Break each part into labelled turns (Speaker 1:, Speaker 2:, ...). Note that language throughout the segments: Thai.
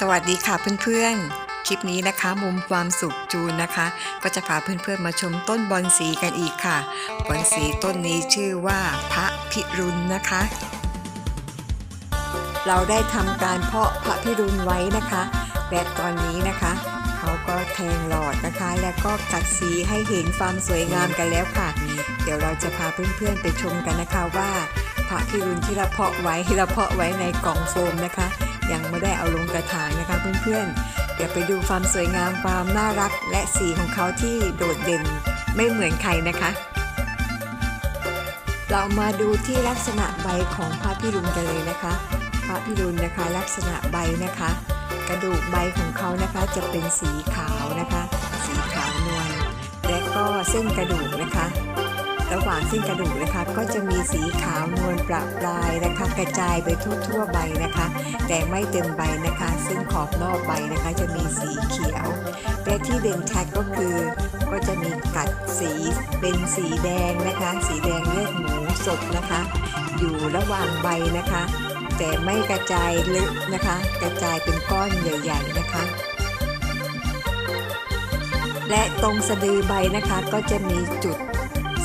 Speaker 1: สวัสดีค่ะเพื่อนๆ คลิปนี้นะคะ มุมความสุขจูนนะคะ ก็จะพาเพื่อนๆมาชมต้นบอนสีกันอีกค่ะบอนสีต้นนี้ชื่อว่าพระพิรุณนะคะ เราได้ทำการเพาะพระพิรุณไว้นะคะและตอนนี้นะคะเขาก็แทงหลอดนะคะ แล้วก็กัดสีให้เห็นความสวยงามกันแล้วค่ะ เดี๋ยวเราจะพาเพื่อนๆไปชมกันนะคะว่าพระพิรุณที่เราเพาะไว้ที่เราเพาะไว้ในกล่องโฟมนะคะ ยังไม่ได้ กระถางนะคะเพื่อนๆเดี๋ยวไปดูความสวยงามความน่ารักและสีของเขาที่โดดเด่นไม่เหมือนใครนะคะ เรามาดูที่ลักษณะใบของพระพิรุณกันเลยนะคะ พระพิรุณนะคะลักษณะใบนะคะ กระดูกใบของเขานะคะจะเป็นสีขาวนะคะ สีขาวนวลและก็เส้นกระดูกนะคะ ระหว่างเส้นกระดูกนะคะ ก็จะมีสีขาวนวลประปรายนะคะ กระจายไปทั่วๆใบนะคะ แต่ไม่เต็มใบนะคะ ซึ่งขอบนอกใบนะคะจะมีสีเขียวแต่ที่เด่นชัดก็คือ ก็จะมีกัดสีเป็นสีแดงนะคะ สีแดงเลือดหมูสดนะคะ อยู่ระหว่างใบนะคะ แต่ไม่กระจายลึกนะคะ กระจายเป็นก้อนใหญ่ๆนะคะและตรงสะดือใบนะคะก็จะมีจุด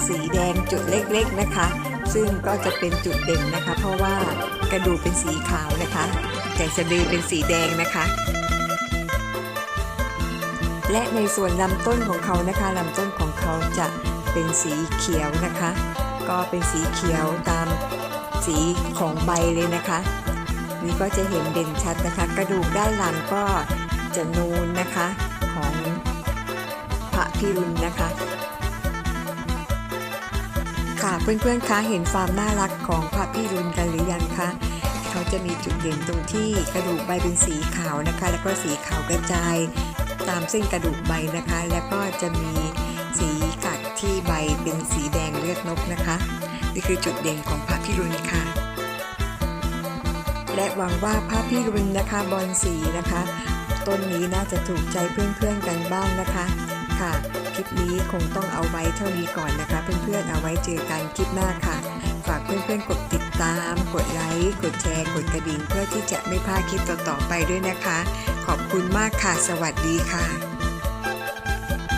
Speaker 1: สีแดงจุดเล็กๆนะคะ ซึ่งก็จะเป็นจุดเด่นนะคะ เพราะว่ากระดูกเป็นสีขาวนะคะแต่สะดือเป็นสีแดงนะคะ และในส่วนลำต้นของเขานะคะลำต้นของเขาจะเป็นสีเขียวนะคะ ก็เป็นสีเขียวตามสีของใบเลยนะคะ นี่ก็จะเห็นเด่นชัดนะคะ กระดูกด้านหลังก็จะนูนนะคะของพระพิรุณนะคะ ค่ะเพื่อนๆคะเห็นความน่ารักของพระพิรุณกันหรือยังคะเขาจะมีจุดเด่นตรงที่กระดูกใบเป็นสีขาวนะคะ แล้วก็สีขาวกระจายตามเส้นกระดูกใบนะคะ แล้วก็จะมีสีกัดที่ใบเป็นสีแดงเลือดนกนะคะ นี่คือจุดเด่นของพระพิรุณค่ะ และหวังว่าพระพิรุณนะคะบอลสีนะคะต้นนี้น่าจะถูกใจเพื่อนๆกันบ้างนะคะ ค่ะ คลิปนี้คงต้องเอาไว้เท่านี้ก่อนนะคะ เพื่อนๆเอาไว้เจอกันคลิปหน้าค่ะ ฝากเพื่อนๆกดติดตาม กดไลค์ กดแชร์ กดกระดิ่ง เพื่อที่จะไม่พลาดคลิปต่อๆไปด้วยนะคะ ขอบคุณมากค่ะ สวัสดีค่ะ